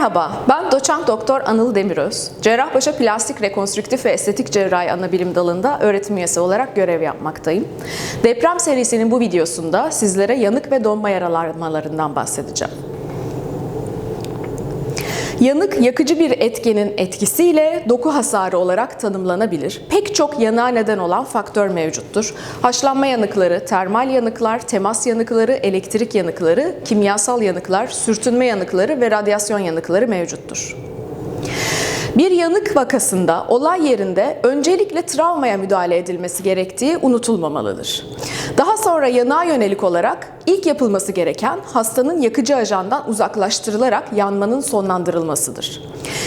Merhaba, ben doçent doktor Anıl Demiröz. Cerrahpaşa Plastik Rekonstrüktif ve Estetik Cerrahi Anabilim Dalı'nda öğretim üyesi olarak görev yapmaktayım. Deprem serisinin bu videosunda sizlere yanık ve donma yaralanmalarından bahsedeceğim. Yanık yakıcı bir etkenin etkisiyle doku hasarı olarak tanımlanabilir. Pek çok yanığa neden olan faktör mevcuttur. Haşlanma yanıkları, termal yanıklar, temas yanıkları, elektrik yanıkları, kimyasal yanıklar, sürtünme yanıkları ve radyasyon yanıkları mevcuttur. Bir yanık vakasında olay yerinde öncelikle travmaya müdahale edilmesi gerektiği unutulmamalıdır. Daha sonra yanığa yönelik olarak ilk yapılması gereken hastanın yakıcı ajandan uzaklaştırılarak yanmanın sonlandırılmasıdır.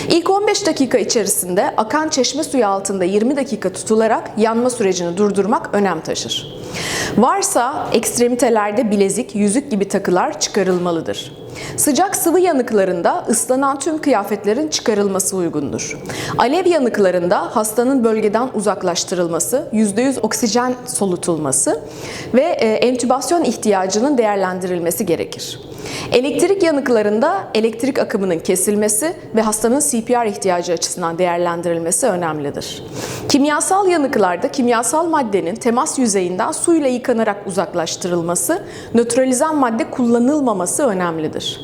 İlk 15 dakika içerisinde akan çeşme suyu altında 20 dakika tutularak yanma sürecini durdurmak önem taşır. Varsa ekstremitelerde bilezik, yüzük gibi takılar çıkarılmalıdır. Sıcak sıvı yanıklarında ıslanan tüm kıyafetlerin çıkarılması uygundur. Alev yanıklarında hastanın bölgeden uzaklaştırılması, %100 oksijen solutulması ve e, entübasyon ihtiyacının değerlendirilmesi gerekir. Elektrik yanıklarında elektrik akımının kesilmesi ve hastanın CPR ihtiyacı açısından değerlendirilmesi önemlidir. Kimyasal yanıklarda kimyasal maddenin temas yüzeyinden suyla yıkanarak uzaklaştırılması, nötralizan madde kullanılmaması önemlidir.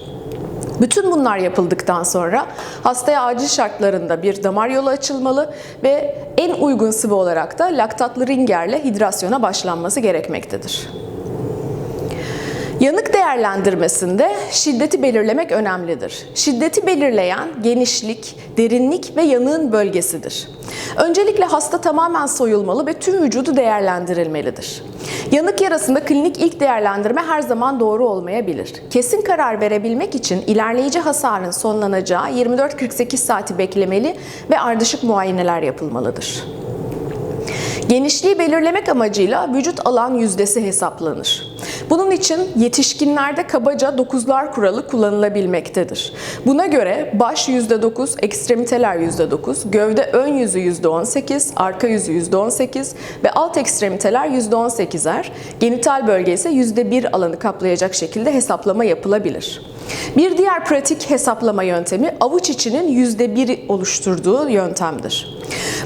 Bütün bunlar yapıldıktan sonra hastaya acil şartlarında bir damar yolu açılmalı ve en uygun sıvı olarak da laktatlı ringerle hidrasyona başlanması gerekmektedir. Yanık değerlendirmesinde şiddeti belirlemek önemlidir. Şiddeti belirleyen genişlik, derinlik ve yanığın bölgesidir. Öncelikle hasta tamamen soyulmalı ve tüm vücudu değerlendirilmelidir. Yanık yarasında klinik ilk değerlendirme her zaman doğru olmayabilir. Kesin karar verebilmek için ilerleyici hasarın sonlanacağı 24-48 saati beklemeli ve ardışık muayeneler yapılmalıdır. Genişliği belirlemek amacıyla vücut alan yüzdesi hesaplanır. Bunun için yetişkinlerde kabaca 9'lar kuralı kullanılabilmektedir. Buna göre baş %9, ekstremiteler %9, gövde ön yüzü %18, arka yüzü %18 ve alt ekstremiteler %18'er, genital bölge ise %1 alanı kaplayacak şekilde hesaplama yapılabilir. Bir diğer pratik hesaplama yöntemi avuç içinin %1 oluşturduğu yöntemdir.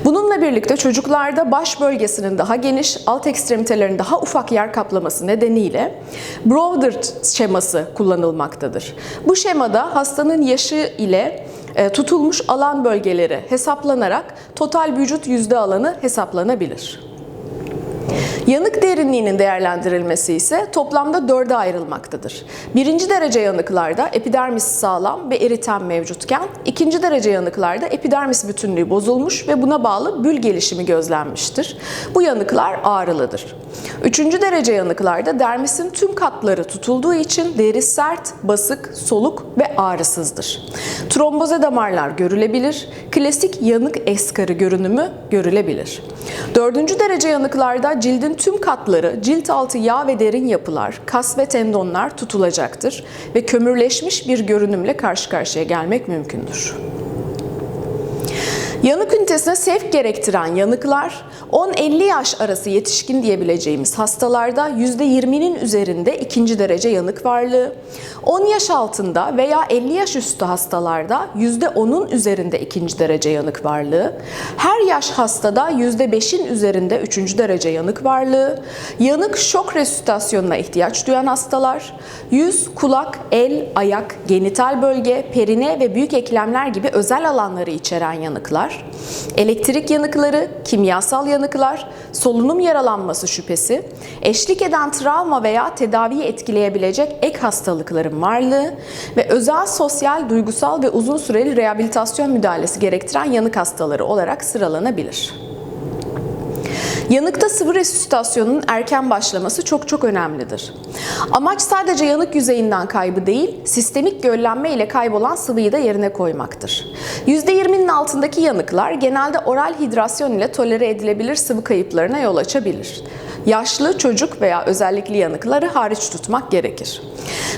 Bununla birlikte çocuklarda baş bölgesinin daha geniş, alt ekstremitelerin daha ufak yer kaplaması nedeniyle Browder şeması kullanılmaktadır. Bu şemada hastanın yaşı ile e, tutulmuş alan bölgeleri hesaplanarak total vücut yüzde alanı hesaplanabilir. Yanık derinliğinin değerlendirilmesi ise toplamda dörde ayrılmaktadır. Birinci derece yanıklarda epidermis sağlam ve eriten mevcutken, ikinci derece yanıklarda epidermis bütünlüğü bozulmuş ve buna bağlı bül gelişimi gözlenmiştir. Bu yanıklar ağrılıdır. Üçüncü derece yanıklarda dermisin tüm katları tutulduğu için deri sert, basık, soluk ve ağrısızdır. Tromboze damarlar görülebilir, klasik yanık eskarı görünümü görülebilir. Dördüncü derece yanıklarda cildin tüm katları, cilt altı yağ ve derin yapılar, kas ve tendonlar tutulacaktır ve kömürleşmiş bir görünümle karşı karşıya gelmek mümkündür. Yanık ünitesine sevk gerektiren yanıklar 10-50 yaş arası yetişkin diyebileceğimiz hastalarda %20'nin üzerinde ikinci derece yanık varlığı, 10 yaş altında veya 50 yaş üstü hastalarda %10'un üzerinde ikinci derece yanık varlığı, her yaş hastada %5'in üzerinde üçüncü derece yanık varlığı, yanık şok resüsitasyonuna ihtiyaç duyan hastalar, yüz, kulak, el, ayak, genital bölge, perine ve büyük eklemler gibi özel alanları içeren yanıklar, elektrik yanıkları, kimyasal yanıklar, solunum yaralanması şüphesi, eşlik eden travma veya tedaviyi etkileyebilecek ek hastalıkların varlığı ve özel sosyal, duygusal ve uzun süreli rehabilitasyon müdahalesi gerektiren yanık hastaları olarak sıralanabilir. Yanıkta sıvı resüsitasyonun erken başlaması çok çok önemlidir. Amaç sadece yanık yüzeyinden kaybı değil, sistemik göllenme ile kaybolan sıvıyı da yerine koymaktır. %20'nin altındaki yanıklar genelde oral hidrasyon ile tolere edilebilir sıvı kayıplarına yol açabilir. Yaşlı, çocuk veya özellikli yanıkları hariç tutmak gerekir.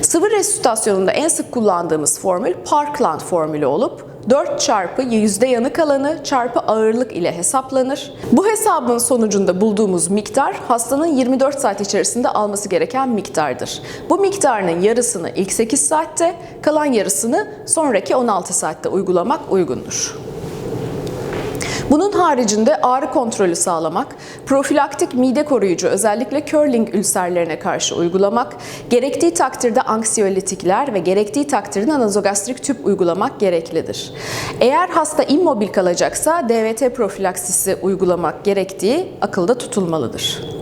Sıvı resüsitasyonunda en sık kullandığımız formül Parkland formülü olup 4 çarpı yüzde yanık alanı çarpı ağırlık ile hesaplanır. Bu hesabın sonucunda bulduğumuz miktar hastanın 24 saat içerisinde alması gereken miktardır. Bu miktarın yarısını ilk 8 saatte, kalan yarısını sonraki 16 saatte uygulamak uygundur. Bunun haricinde ağrı kontrolü sağlamak, profilaktik mide koruyucu özellikle curling ülserlerine karşı uygulamak, gerektiği takdirde anksiyolitikler ve gerektiği takdirde nazogastrik tüp uygulamak gereklidir. Eğer hasta immobil kalacaksa DVT profilaksisi uygulamak gerektiği akılda tutulmalıdır.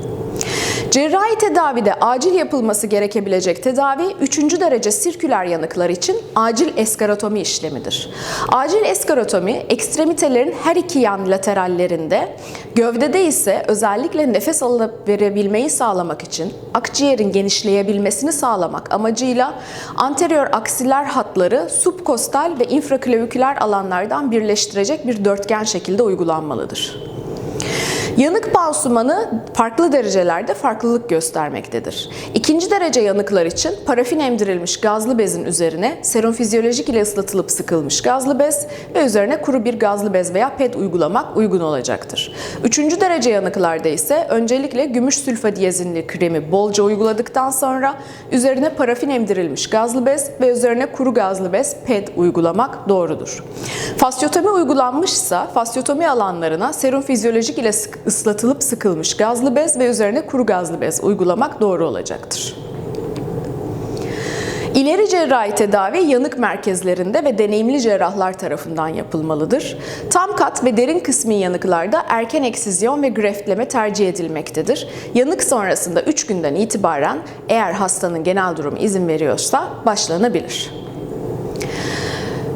Cerrahi tedavide acil yapılması gerekebilecek tedavi 3. derece sirküler yanıklar için acil eskarotomi işlemidir. Acil eskarotomi ekstremitelerin her iki yan laterallerinde, gövdede ise özellikle nefes alıp verebilmeyi sağlamak için akciğerin genişleyebilmesini sağlamak amacıyla anterior aksiller hatları subkostal ve infraklavüküler alanlardan birleştirecek bir dörtgen şekilde uygulanmalıdır. Yanık pansumanı farklı derecelerde farklılık göstermektedir. İkinci derece yanıklar için parafin emdirilmiş gazlı bezin üzerine serum fizyolojik ile ıslatılıp sıkılmış gazlı bez ve üzerine kuru bir gazlı bez veya ped uygulamak uygun olacaktır. Üçüncü derece yanıklarda ise öncelikle gümüş sülfadiyazinli kremi bolca uyguladıktan sonra üzerine parafin emdirilmiş gazlı bez ve üzerine kuru gazlı bez ped uygulamak doğrudur. Fasyotomi uygulanmışsa fasyotomi alanlarına serum fizyolojik ile sık- ıslatılıp sıkılmış gazlı bez ve üzerine kuru gazlı bez uygulamak doğru olacaktır. İleri cerrahi tedavi yanık merkezlerinde ve deneyimli cerrahlar tarafından yapılmalıdır. Tam kat ve derin kısmi yanıklarda erken eksizyon ve greftleme tercih edilmektedir. Yanık sonrasında 3 günden itibaren eğer hastanın genel durumu izin veriyorsa başlanabilir.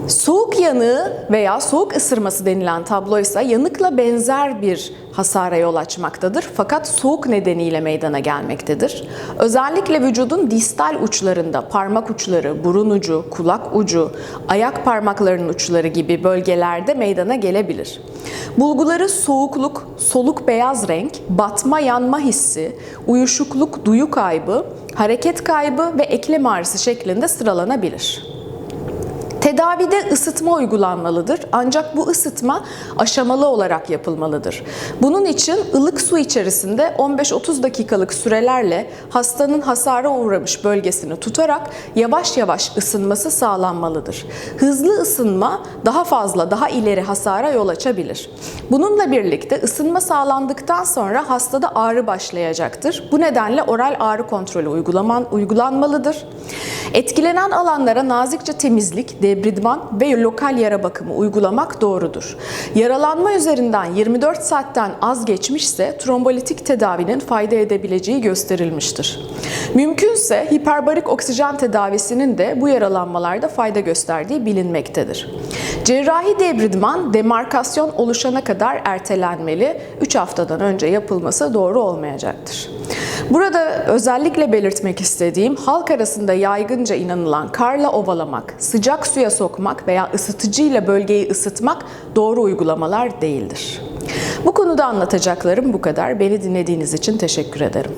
Soğuk yanığı veya soğuk ısırması denilen tablo ise yanıkla benzer bir hasara yol açmaktadır fakat soğuk nedeniyle meydana gelmektedir. Özellikle vücudun distal uçlarında parmak uçları, burun ucu, kulak ucu, ayak parmaklarının uçları gibi bölgelerde meydana gelebilir. Bulguları soğukluk, soluk beyaz renk, batma yanma hissi, uyuşukluk, duyu kaybı, hareket kaybı ve eklem ağrısı şeklinde sıralanabilir. Tedavide ısıtma uygulanmalıdır ancak bu ısıtma aşamalı olarak yapılmalıdır. Bunun için ılık su içerisinde 15-30 dakikalık sürelerle hastanın hasara uğramış bölgesini tutarak yavaş yavaş ısınması sağlanmalıdır. Hızlı ısınma daha fazla, daha ileri hasara yol açabilir. Bununla birlikte ısınma sağlandıktan sonra hastada ağrı başlayacaktır. Bu nedenle oral ağrı kontrolü uygulaman, uygulanmalıdır. Etkilenen alanlara nazikçe temizlik, debridman ve lokal yara bakımı uygulamak doğrudur. Yaralanma üzerinden 24 saatten az geçmişse trombolitik tedavinin fayda edebileceği gösterilmiştir. Mümkünse hiperbarik oksijen tedavisinin de bu yaralanmalarda fayda gösterdiği bilinmektedir. Cerrahi debridman demarkasyon oluşana kadar ertelenmeli, 3 haftadan önce yapılması doğru olmayacaktır. Burada özellikle belirtmek istediğim halk arasında yaygınca inanılan karla ovalamak, sıcak suya sokmak veya ısıtıcıyla bölgeyi ısıtmak doğru uygulamalar değildir. Bu konuda anlatacaklarım bu kadar. Beni dinlediğiniz için teşekkür ederim.